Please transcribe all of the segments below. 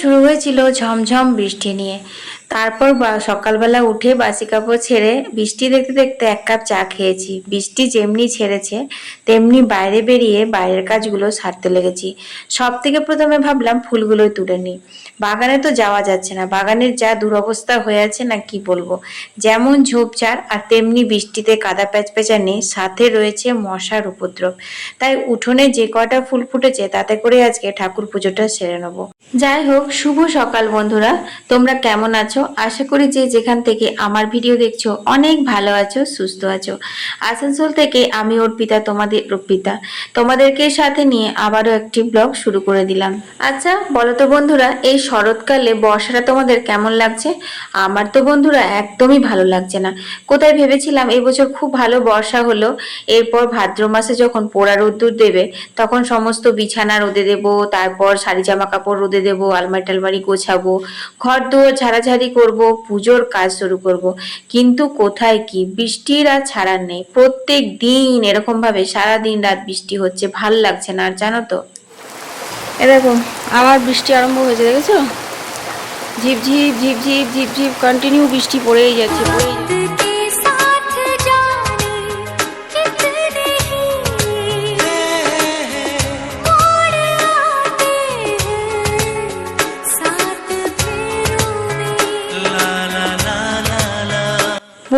শুরু হয়েছিল ঝমঝম বৃষ্টি নিয়ে। তারপর সকালবেলা উঠে বাসি কাপড় ছেড়ে বৃষ্টি দেখতে দেখতে এক কাপ চা খেয়েছি। বৃষ্টি যেমনি ছেড়েছে, তেমনি বাইরে বেরিয়ে বাইরের কাজগুলো সারতে লেগেছি। সব থেকে প্রথমে ভাবলাম ফুলগুলোই তুলে নিই। বাগানে তো যাওয়া যাচ্ছে না। বাগানের যা দুরবস্থা হয়ে আছে না কি বলব? যেমন ঝোপঝাড় আর তেমনি বৃষ্টিতে কাদা প্যাচপ্যাচানি সাথে রয়েছে মশার উপদ্রব। তাই উঠোনে যে কটা ফুল ফুটেছে, তাতে করে আজকে ঠাকুর পুজোটা সেরে নেব। যাই হোক, শুভ সকাল বন্ধুরা। তোমরা কেমন আছো? আশা করি যে যেখান থেকে আমার ভিডিও দেখছ, অনেক ভালো আছো, সুস্থ আছো। আসানসোল থেকে আমি অর্পিতা, তোমাদের অর্পিতা। তোমাদেরকে সাথে নিয়ে আবারও একটি ব্লগ শুরু করে দিলাম। আচ্ছা বলো তো বন্ধুরা, এই শরৎকালে বর্ষাটা তোমাদের কেমন লাগছে? আমার তো বন্ধুরা একদমই ভালো লাগছে না। কোথায় ভেবেছিলাম এবছর খুব ভালো বর্ষা হলো, এরপর ভাদ্র মাসে যখন পোড়া রোদ্দুর দেবে, তখন সমস্ত বিছানা রোদে দেব, তারপর শাড়ি জামা কাপড় রোদে দেব আলমারি টালমারি গোছাবো ঘর দুয়ার ঝাড়াঝাড়ি করব, পুজোর কাজ শুরু করব। কিন্তু কোথায় কি? বৃষ্টির আর ছাড়ার নেই। প্রত্যেক দিন এরকম ভাবে সারাদিন রাত বৃষ্টি হচ্ছে, ভালো লাগছে না, আর জানো তো? এ দেখো, আবার বৃষ্টি আরম্ভ হয়েছে, দেখেছ? ঝিপঝিপ ঝিপঝিপ ঝিপঝিপ কন্টিনিউ বৃষ্টি পড়েই যাচ্ছে পড়েই যাচ্ছে।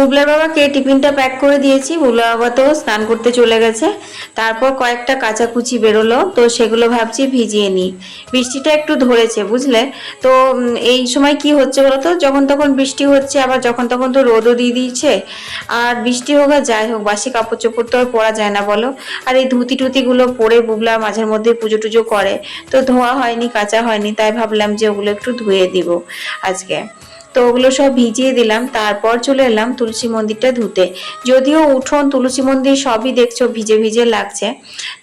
বুবলার বাবাকে টিফিনটা প্যাক করে দিয়েছি। বুবলা বাবা তো স্নান করতে চলে গেছে। তারপর কয়েকটা কাচাকুচি বেরোলো। তো সেগুলো ভাবছি ভিজিয়ে নিই। বৃষ্টিটা একটু ধরেছে, বুঝলে? তো এই সময় কি হচ্ছে বলো তো? যখন তখন বৃষ্টি হচ্ছে, আবার যখন তখন তো রোদও দিয়ে দিচ্ছে আর বৃষ্টি হোক আর যাই হোক, বাসি কাপড় চোপড় তো আর পরা যায় না বলো। আর এই ধুতি টুতিগুলো পরে বুবলা মাঝের মধ্যে পুজো টুজো করে। তো ধোয়া হয়নি, কাঁচা হয়নি, তাই ভাবলাম যে ওগুলো একটু ধুয়ে দিব আজকে। তো ওগুলো সব ভিজিয়ে দিলাম, তারপর চলে এলাম তুলসী মন্দিরটা ধুতে। যদিও উঠোন, তুলসী মন্দির সবই দেখছ, ভিজে ভিজে লাগছে।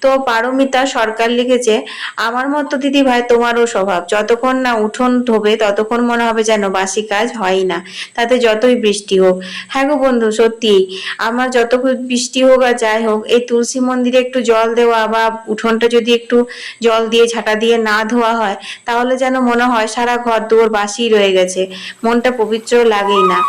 তো পারমিতা সরকার লিখেছে, আমার মতো দিদি ভাই তোমারও স্বভাব। যতক্ষণ না উঠোন ধোবে, ততক্ষণ মনে হবে যেন বাসি কাজ হয় না। তাতে যতই বৃষ্টি হোক। হ্যাঁ গো বন্ধু, সত্যি। আমার যত বৃষ্টি হোক আর যাই হোক, এই তুলসী মন্দিরে একটু জল দেওয়া বা উঠোনটা যদি একটু জল দিয়ে ঝাঁটা দিয়ে না ধোয়া হয়, তাহলে যেন মনে হয় সারা ঘর দুয়ার বাসি রয়ে গেছে। মনটা পবিত্র লাগেই না।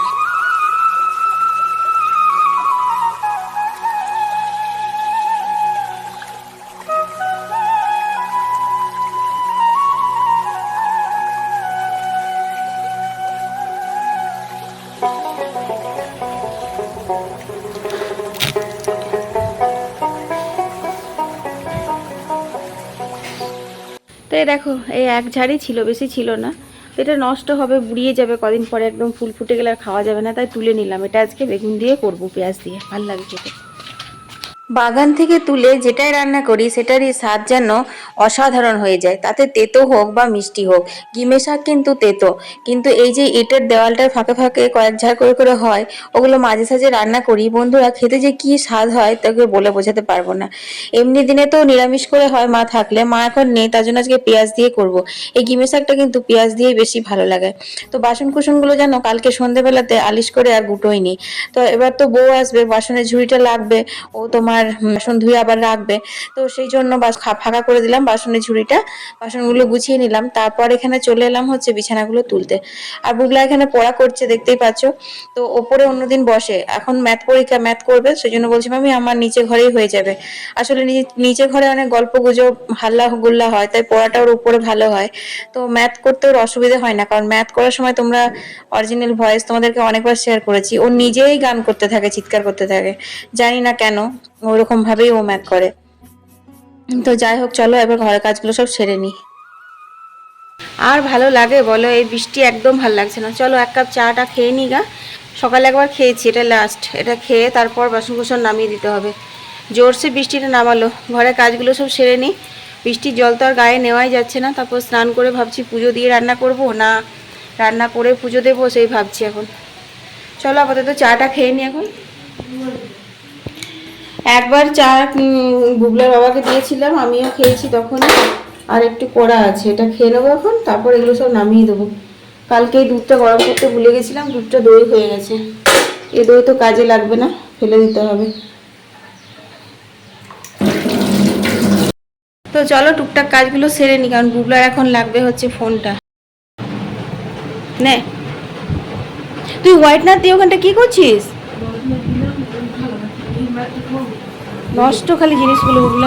তো দেখো এই এক ঝাড়ি ছিল বেশি ছিল না। এটা নষ্ট হবে, বুড়িয়ে যাবে, কদিন পরে একদম ফুল ফুটে গেলে আর খাওয়া যাবে না, তাই তুলে নিলাম। এটা আজকে বেগুন দিয়ে করব পেঁয়াজ দিয়ে। ভালো লাগে খেতে। বাগান থেকে তুলে যেটাই রান্না করি, সেটারই স্বাদ যেন অসাধারণ হয়ে যায়। তাতে তেতো হোক বা মিষ্টি হোক, গিমে শাক কিন্তু তেতো। কিন্তু এই যে ইটের দেওয়ালটার ফাঁকে ফাঁকে কয়েক ঝাড় করে করে হয়, ওগুলো মাঝে সাঝে রান্না করি, বন্ধুরা খেতে যে কি স্বাদ হয় তাকে বলে বোঝাতে পারব না। এমনি দিনে তো নিরামিষ করে হয় মা থাকলে, মা এখন নেই, তার জন্য আজকে পেঁয়াজ দিয়ে করব। এই গিমে শাকটা কিন্তু পেঁয়াজ দিয়ে বেশি ভালো লাগে। তো বাসন কুসনগুলো যেন কালকে সন্ধেবেলাতে আলিশ করে আর গুটোইনি তো এবার তো বউ আসবে, বাসনের ঝুড়িটা লাগবে, ও তোমার বাসন ধুয়ে আবার রাখবে। তো সেই জন্য ফাঁকা করে দিলাম বাসনের ঝুড়িটা। বাসনগুলো গুছিয়ে নিলাম। তারপর এখানে চলে এলাম হচ্ছে বিছানাগুলো তুলতে। আর বুগলা এখানে পড়া করছে, দেখতেই পাচ্ছ। তো ওপরে অন্যদিন বসে। এখন ম্যাথ পরীক্ষা, ম্যাথ করবে। সেই জন্য বলছি আমি আমার নিচে ঘরেই হয়ে যাবে। আসলে নিচে ঘরে অনেক গল্প গুজব, হাল্লা গুল্লা হয়, তাই পড়াটা ওর উপরে ভালো হয়। তো ম্যাথ করতে ওর অসুবিধা হয় না। কারণ ম্যাথ করার সময় তোমরা অরিজিনাল ভয়েস তোমাদেরকে অনেকবার শেয়ার করেছি। ও নিজেই গান করতে থাকে, চিৎকার করতে থাকে। জানি না কেন। ওরকম ভাবেই ও ম্যাক করে। তো যাই হোক, চলো এবার ঘরের কাজগুলো সব সেরে নিই। আর ভালো লাগে বলো, এই বৃষ্টি একদম ভালো লাগছে না। চলো এক কাপ চাটা খেয়ে নি গা। সকালে একবার খেয়েছি, এটা লাস্ট এটা খেয়ে তারপর বাসন কুসন নামিয়ে দিতে হবে। জোরসে বৃষ্টিটা নামালো। ঘরের কাজগুলো সব সেরে নিই বৃষ্টির জল তো আর গায়ে নেওয়াই যাচ্ছে না। তারপর স্নান করে ভাবছি, পুজো দিয়ে রান্না করব না? রান্না করে পুজো দেবো, সেই ভাবছি এখন। চলো আপাতত চাটা খেয়ে নি এখন। একবার চা বুবলার বাবাকে দিয়েছিলাম, আমিও খেয়েছি তখনই। আর একটু কড়া আছে, এটা খেয়ে নেব এখন, তারপর এগুলো সব নামিয়ে দেবো। কালকে এই দুধটা গরম করতে ভুলে গেছিলাম, দুধটা দই হয়ে গেছে। এ দই তো কাজে লাগবে না, ফেলে দিতে হবে। তো চলো টুকটাক কাজগুলো সেরে নি, কারণ বুবলার এখন লাগবে হচ্ছে ফোনটা। নে। তুই হোয়াইটনার দিয়ে ওখানটা কি করছিস? নষ্ট খালি জিনিসগুলো ওগুলো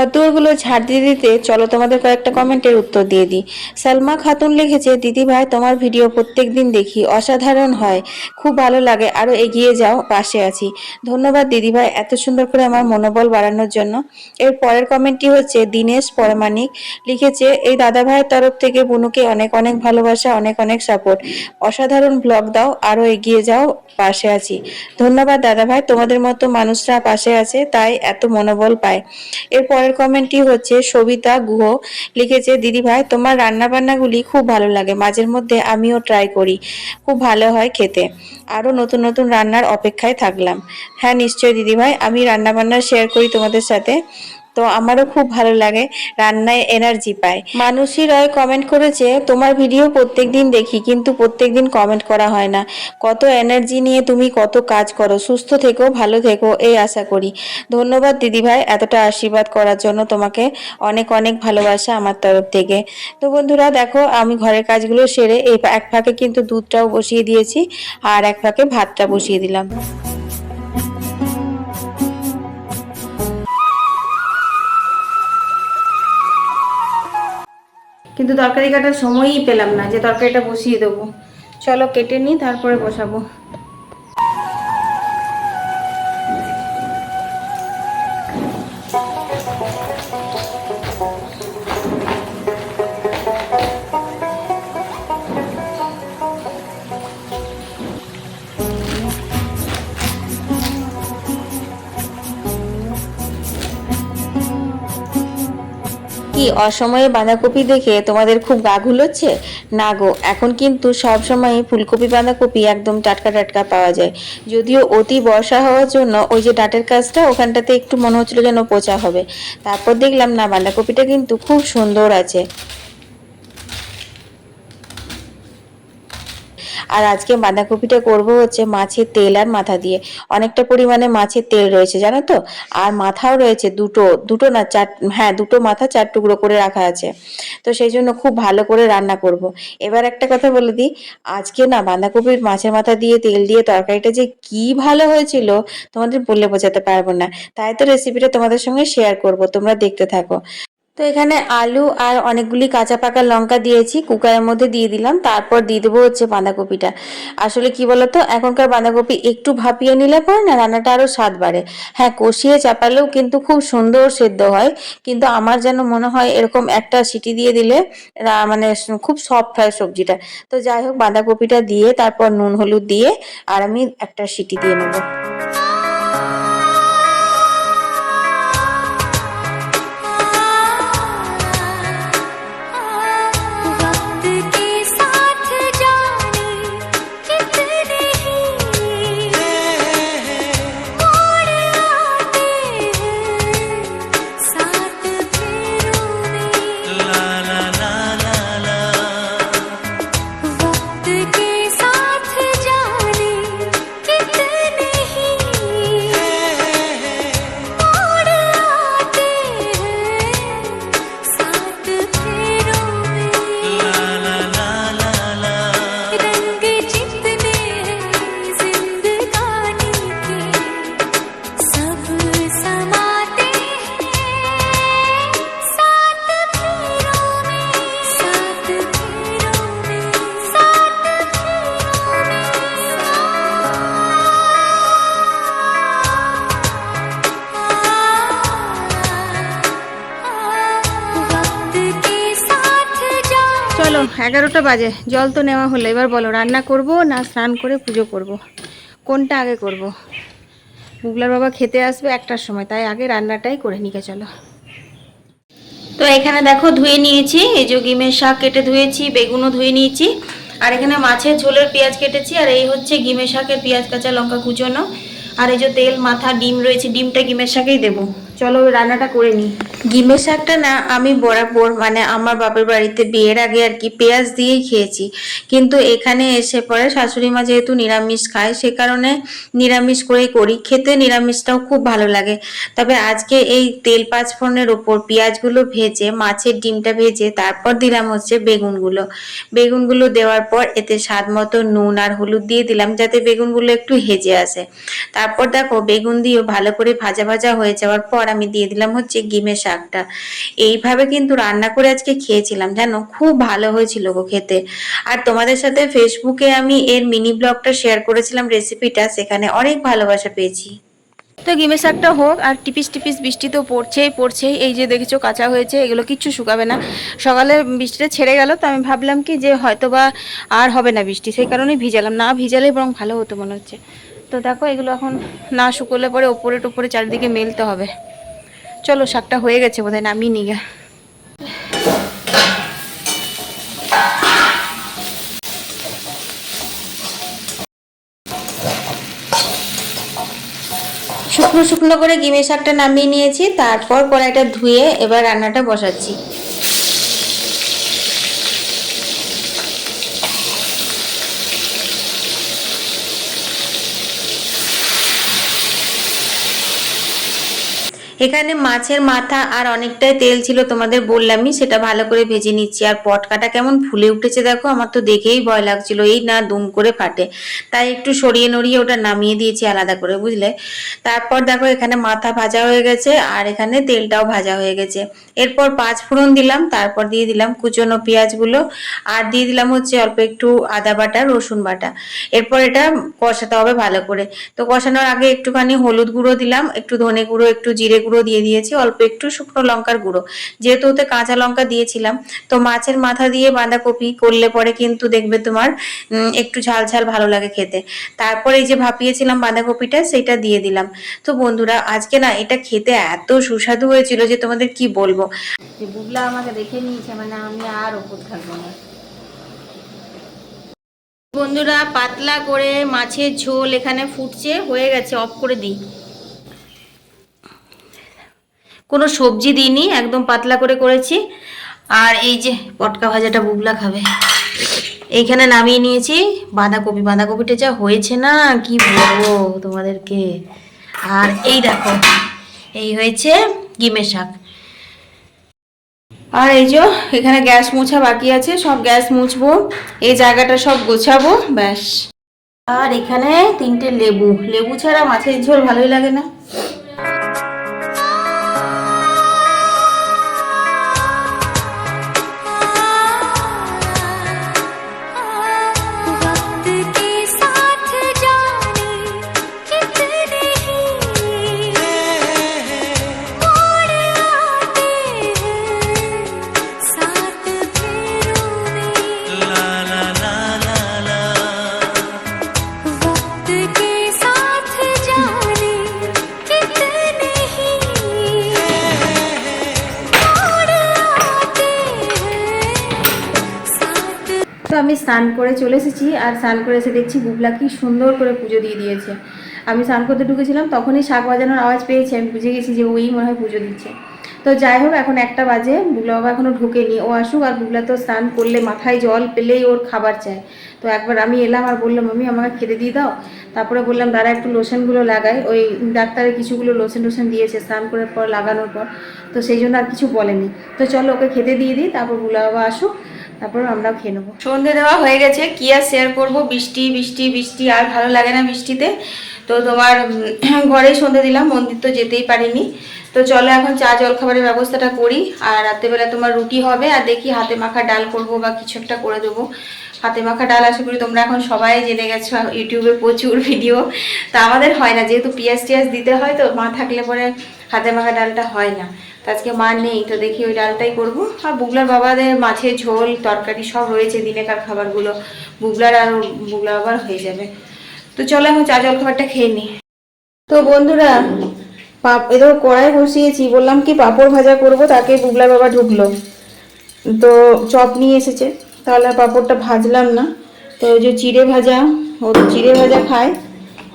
খদ্দরগুলো ঝাড় দিয়ে দিতে চলো তোমাদের কয়েকটা কমেন্টের উত্তর দিয়ে দিই। সালমা খাতুন লিখেছে, দিদি ভাই, তোমার ভিডিও প্রত্যেকদিন দেখি, অসাধারণ হয়, খুব ভালো লাগে আরও এগিয়ে যাও, পাশে আছি। ধন্যবাদ দিদি ভাই, এত সুন্দর করে আমার মনোবল বাড়ানোর জন্য। এর পরের কমেন্টটি হচ্ছে, দীনেশ পরমাণিক লিখেছে, এই দাদা ভাইয়ের তরফ থেকে বুনুকে অনেক অনেক ভালোবাসা, অনেক অনেক সাপোর্ট অসাধারণ ব্লগ দাও আরও এগিয়ে যাও, পাশে আছি। ধন্যবাদ দাদা ভাই, তোমাদের মতো মানুষরা পাশে আছে, তাই এত মনোবল পায়। এর পরের কমেন্টটি হচ্ছে, সবিতা গুহ লিখেছে, দিদি ভাই, তোমার রান্না বান্নাগুলি খুব ভালো লাগে, মাঝের মধ্যে আমিও ট্রাই করি, খুব ভালো হয় খেতে। আরও নতুন নতুন রান্নার অপেক্ষায় থাকলাম। হ্যাঁ নিশ্চয়ই দিদি ভাই, আমি রান্না বান্না শেয়ার করি তোমাদের সাথে। তো আমারও খুব ভালো লাগে, রান্নায় এনার্জি পায়। মানুষই রয় কমেন্ট করেছে, তোমার ভিডিও প্রত্যেকদিন দেখি, কিন্তু প্রত্যেক দিন কমেন্ট করা হয় না। কত এনার্জি নিয়ে তুমি কত কাজ করো, সুস্থ থেকো, ভালো থেকো, এই আশা করি। ধন্যবাদ দিদি ভাই এতটা আশীর্বাদ করার জন্য তোমাকে অনেক অনেক ভালোবাসা আমার তরফ থেকে। তো বন্ধুরা, দেখো, আমি ঘরের কাজগুলো সেরে এই এক ফাঁকে কিন্তু দুধটাও বসিয়ে দিয়েছি, আর এক ফাঁকে ভাতটা বসিয়ে দিলাম। কিন্তু তরকারি কাটার সময়ই পেলাম না, যে তরকারিটা বসিয়ে দেবো। চলো কেটে নিই, তারপরে বসাবো। অসময়ে বাঁধাকপি দেখে তোমাদের খুব গা ঘুলোচ্ছে? না গো, এখন কিন্তু সব সময় ফুলকপি বাঁধাকপি একদম টাটকা টাটকা পাওয়া যায়। যদিও অতি বর্ষা হওয়ার জন্য ওই যে ডাটের কাজটা, ওখানটাতে একটু মনে হচ্ছিল যেন পচা হবে। তারপর দেখলাম না, বাঁধাকপিটা কিন্তু খুব সুন্দর আছে। আর আজকে বাঁধাকপিটা করব হচ্ছে মাছের তেল আর মাথা দিয়ে। অনেকটা পরিমাণে মাছের তেল রয়েছে, জানো তো? আর মাথাও রয়েছে দুটো দুটো না চার হ্যাঁ দুটো মাথা চার টুকরো করে রাখা আছে। তো সেই জন্য খুব ভালো করে রান্না করব। এবার একটা কথা বলে দিই, আজকে না বাঁধাকপির মাছের মাথা দিয়ে তেল দিয়ে তরকারিটা যে কি ভালো হয়েছিল, তোমাদের বললে বোঝাতে পারব না। তাই তো রেসিপিটা তোমাদের সঙ্গে শেয়ার করব, তোমরা দেখতে থাকো। তো এখানে আলু আর অনেকগুলি কাঁচা পাকা লঙ্কা দিয়েছি, কুকারের মধ্যে দিয়ে দিলাম, তারপর দিয়ে দেবো হচ্ছে বাঁধাকপিটা। আসলে কি বলতো, এখনকার বাঁধাকপি একটু ভাপিয়ে নিলে পরে না, রান্নাটা আরও স্বাদ বাড়ে। হ্যাঁ কষিয়ে চাপালেও কিন্তু খুব সুন্দর সেদ্ধ হয়, কিন্তু আমার যেন মনে হয় এরকম একটা সিটি দিয়ে দিলে মানে খুব সফট হয় সবজিটা। তো যাই হোক, বাঁধাকপিটা দিয়ে, তারপর নুন, হলুদ দিয়ে, আর আমি একটা সিটি দিয়ে নেব। এগারোটা বাজে জল তো নেওয়া হলো এবার বলো, রান্না করব না স্নান করে পুজো করব। কোনটা আগে করব। বুগলার বাবা খেতে আসবে একটার সময়, তাই আগে রান্নাটাই করে নিকে, চলো তো এখানে দেখো ধুয়ে নিয়েছি, এই যে গিমের শাক কেটে ধুয়েছি, বেগুনও ধুয়ে নিয়েছি, আর এখানে মাছের ঝোলের পেঁয়াজ কেটেছি, আর এই হচ্ছে গিমের শাকের পেঁয়াজ, কাঁচা লঙ্কা কুচোনো, আর এই যে তেল, মাথা, ডিম রয়েছে, ডিমটা ডিমের শাকেই দেবো চলো রান্নাটা করে নিই। ডিমের শাকটা না আমি বরাবর মানে আমার বাপের বাড়িতে বিয়ের আগে আর কি পেঁয়াজ দিয়েই খেয়েছি। কিন্তু এখানে এসে পরে শাশুড়ি মা যেহেতু নিরামিষ খায়, সে কারণে নিরামিষ করেই করি। খেতে নিরামিষটাও খুব ভালো লাগে। তবে আজকে এই তেল পাঁচ ফোড়নের ওপর পেঁয়াজগুলো ভেজে, মাছের ডিমটা ভেজে, তারপর দিলাম হচ্ছে বেগুনগুলো। বেগুনগুলো দেওয়ার পর এতে স্বাদ মতো নুন আর হলুদ দিয়ে দিলাম যাতে বেগুনগুলো একটু হেজে আসে। তারপর দেখো বেগুন দিয়েও ভালো করে ভাজা ভাজা হয়ে যাওয়ার পর আমি দিয়ে দিলাম হচ্ছে গিমের শাকটা। এইভাবে কিন্তু রান্না করে আজকে খেয়েছিলাম, জানো? খুব ভালো হয়েছিল গো খেতে। আর তোমাদের সাথে ফেসবুকে আমি এর মিনি ব্লগটা শেয়ার করেছিলাম রেসিপিটা সেখানে অনেক ভালোবাসা পেয়েছি। তো গিমের শাকটা হোক, আর টিপিস টিপিস বৃষ্টি তো পড়ছেই পড়ছেই, এই যে দেখেছ কাঁচা হয়েছে, এগুলো কিচ্ছু শুকাবে না। সকালে বৃষ্টিটা ছেড়ে গেল, তো আমি ভাবলাম কি যে হয়তো বা আর হবে না বৃষ্টি, সেই কারণেই ভিজালাম। না ভিজালে বরং ভালো হতো মনে হচ্ছে। তো দেখো, এগুলো এখন না শুকোলে পরে ওপরে টোপরে চারিদিকে মেলতে হবে। চলো, শাকটা হয়ে গেছে বোধহয়, নামিয়ে নিয়ে শুকনো শুকনো করে গিমের শাকটা নামিয়ে নিয়েছি, তারপর কড়াইটা ধুয়ে এবার রান্নাটা বসাচ্ছি। এখানে মাছের মাথা আর অনেকটাই তেল ছিল তোমাদের বললামই, সেটা ভালো করে ভেজে নিচ্ছি। আর পটকাটা কেমন ফুলে উঠেছে দেখো, আমার তো দেখেই ভয় লাগছিল, এই না দুম করে ফাটে। তাই একটু সরিয়ে নড়িয়ে ওটা নামিয়ে দিয়েছি আলাদা করে, বুঝলে? তারপর দেখো এখানে মাথা ভাজা হয়ে গেছে, আর এখানে তেলটাও ভাজা হয়ে গেছে। এরপর পাঁচ ফোড়ন দিলাম, তারপর দিয়ে দিলাম কুচনো পেঁয়াজগুলো, আর দিয়ে দিলাম হচ্ছে অল্প একটু আদা বাটা, রসুন বাটা। এরপর এটা কষাতে হবে ভালো করে। তো কষানোর আগে একটুখানি হলুদ গুঁড়ো দিলাম, একটু ধনে গুঁড়ো, একটু জিরে গুঁড়ো দিয়ে দিয়েছি, অল্প একটু শুকনো লঙ্কার গুঁড়ো। যেহেতু ওতে কাঁচা লঙ্কা দিয়েছিলাম, তো মাছের মাথা দিয়ে বাঁধাকপি করলে পরে কিন্তু দেখবে তোমার একটু ঝাল ঝাল ভালো লাগে খেতে। তারপর এই যে ভাপিয়েছিলাম বাঁধাকপিটা সেটা দিয়ে দিলাম। তো বন্ধুরা, আজকে না এটা খেতে এত সুস্বাদু হয়েছিল যে তোমাদের কি বলব? বুবলা আমাকে দেখে নিয়েছে মানে আমি আর ওপর থাকব না। বন্ধুরা, পাতলা করে মাছের ঝোল এখানে ফুটছে, হয়ে গেছে, অফ করে দিই। কোনো সবজি দিইনি, একদম পাতলা করে করেছি। আর এই যে পটকা ভাজাটা বুবলা খাবে। এইখানে নামিয়ে নিয়েছি। বাঁধাকপি, বাঁধাকপিটা যা হয়েছে না, কি বলব তোমাদেরকে। আর এই দেখো, এই হয়েছে গিমের শাক। আর এই যে এখানে গ্যাস মোছা বাকি আছে, সব গ্যাস মুছবো। এই জায়গাটা সব গোছাবো, ব্যাস। আর এখানে তিনটে লেবু। লেবু ছাড়া মাছের ঝোল ভালোই লাগে না। তো আমি স্নান করে চলে এসেছি আর স্নান করে এসে দেখছি বুবলা কি সুন্দর করে পুজো দিয়ে দিয়েছে। আমি স্নান করতে ঢুকেছিলাম, তখনই শাক বাজানোর আওয়াজ পেয়েছি, আমি বুঝে গেছি যে ওই মনে হয় পুজো দিচ্ছে। তো যাই হোক, এখন একটা বাজে, বুবলা বাবা এখনও ঢোকেনি, ও আসুক আর বুবলা তো স্নান করলে মাথায় জল পেলেই ওর খাবার চায়। তো একবার আমি এলাম আর বললাম আমি আমাকে খেতে দিয়ে দাও। তারপরে বললাম, দাঁড়া, একটু লোশনগুলো লাগাই। ওই ডাক্তারের কিছুগুলো লোশন টোশন দিয়েছে স্নান করার পর, লাগানোর পর। তো সেই জন্য আর কিছু বলেনি। তো চলো ওকে খেতে দিয়ে দিই, তারপর বুবলা বাবা আসুক। তারপর আমরাও খেয়ে নেব। সন্ধে দেওয়া হয়ে গেছে, কি আর শেয়ার করব? বৃষ্টি বৃষ্টি বৃষ্টি, আর ভালো লাগে না বৃষ্টিতে। তো তোমার ঘরেই সন্ধে দিলাম, মন্দির তো যেতেই পারিনি। তো চলো এখন চা, জল খাবারের ব্যবস্থাটা করি, আর রাত্রেবেলা তোমার রুটি হবে, আর দেখি হাতে মাখা ডাল করব বা কিছু একটা করে দেবো। হাতে মাখা ডাল আশা করি তোমরা এখন সবাই জেনে গেছো, ইউটিউবে প্রচুর ভিডিও। তা আমাদের হয় না, যেহেতু পিঁয়াজ টিয়াজ দিতে হয় তো, মা থাকলে পরে হাতে মাখা ডালটা হয় না। তো আজকে মা নেই, তো দেখি ওই ডালটাই করব। আর বুগলার বাবাদের মাছের ঝোল, তরকারি সব রয়েছে দিনেকার খাবারগুলো। বুগলার আর বুগলা বাবার হয়ে যাবে। তো চলো এখন চা জল খাবারটা খেয়ে নিই তো বন্ধুরা, পাপ এদের কড়াই বসিয়েছি, বললাম কি পাঁপড় ভাজা করব, তাকে বুগলা বাবা ঢুকলো। তো চপ নিয়ে এসেছে, তাহলে পাঁপড়টা ভাজলাম না। তো ওই যে চিড়ে ভাজা, ও চিড়ে ভাজা খায়।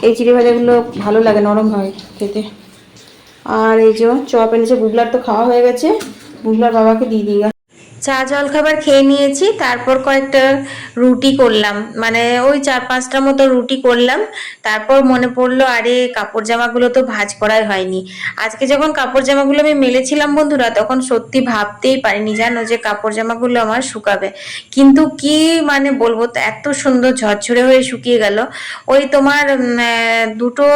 এই চিড়ে ভাজাগুলো ভালো লাগে, নরম হয় খেতে। আর এই যে চপ এনেছে বুগলার তো খাওয়া হয়ে গেছে বুগলার বাবাকে দিয়ে গা। চা জল খাবার খেয়ে নিয়েছি, তারপর কয়েকটা রুটি করলাম। মানে ওই চার পাঁচটা মতো রুটি করলাম, তারপর মনে পড়ল, আরে কাপড় জামাগুলো তো ভাজ করাই হয়নি। আজকে যখন কাপড় জামাগুলো আমি মেলেছিলাম বন্ধুরা, তখন সত্যি ভাবতেই পারিনি জানো যে কাপড় জামাগুলো আমার শুকাবে। কিন্তু কি মানে বলব তো এত সুন্দর ঝরঝরে হয়ে শুকিয়ে গেল। ওই তোমার দুটো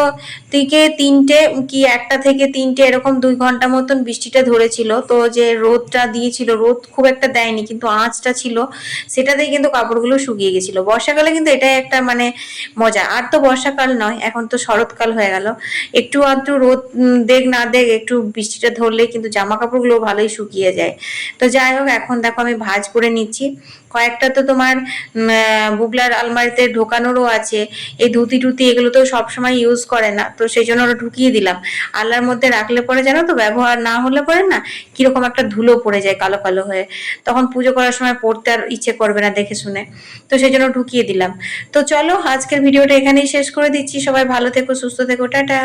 থেকে তিনটে, কি একটা থেকে তিনটে এরকম দুই ঘণ্টা মতন বৃষ্টিটা ধরেছিল। তো যে রোদটা দিয়েছিল, রোদ খুব একটা দেয়নি, কিন্তু আঁচটা ছিল সেটাতেই কিন্তু কাপড়গুলো শুকিয়ে গেছিল। বর্ষাকালে কিন্তু এটাই একটা মানে মজা। আর তো বর্ষাকাল নয়, এখন তো শরৎকাল হয়ে গেল। একটু আধটু রোদ দেখ না দেখ, একটু বৃষ্টিটা ধরলে কিন্তু জামা কাপড়গুলো ভালোই শুকিয়ে যায়। তো যাই হোক, এখন দেখো আমি ভাজ করে নিচ্ছি। কয়েকটা তো তোমার বুগলার আলমারিতে ঢোকানোরও আছে। এই ধুতি টুতি এগুলো তো সবসময় ইউজ করে না। তো সেই জন্য ওরা ঢুকিয়ে দিলাম। আল্লাহর মধ্যে রাখলে পরে জানো তো, ব্যবহার না হলে পরে না কীরকম একটা ধুলো পড়ে যায় কালো কালো হয়ে। তখন পুজো করার সময় পড়তে আর ইচ্ছে করবে না দেখে শুনে। তো সেই জন্য ঢুকিয়ে দিলাম। তো চলো, আজকের ভিডিওটা এখানেই শেষ করে দিচ্ছি। সবাই ভালো থেকো, সুস্থ থেকো, টাটা।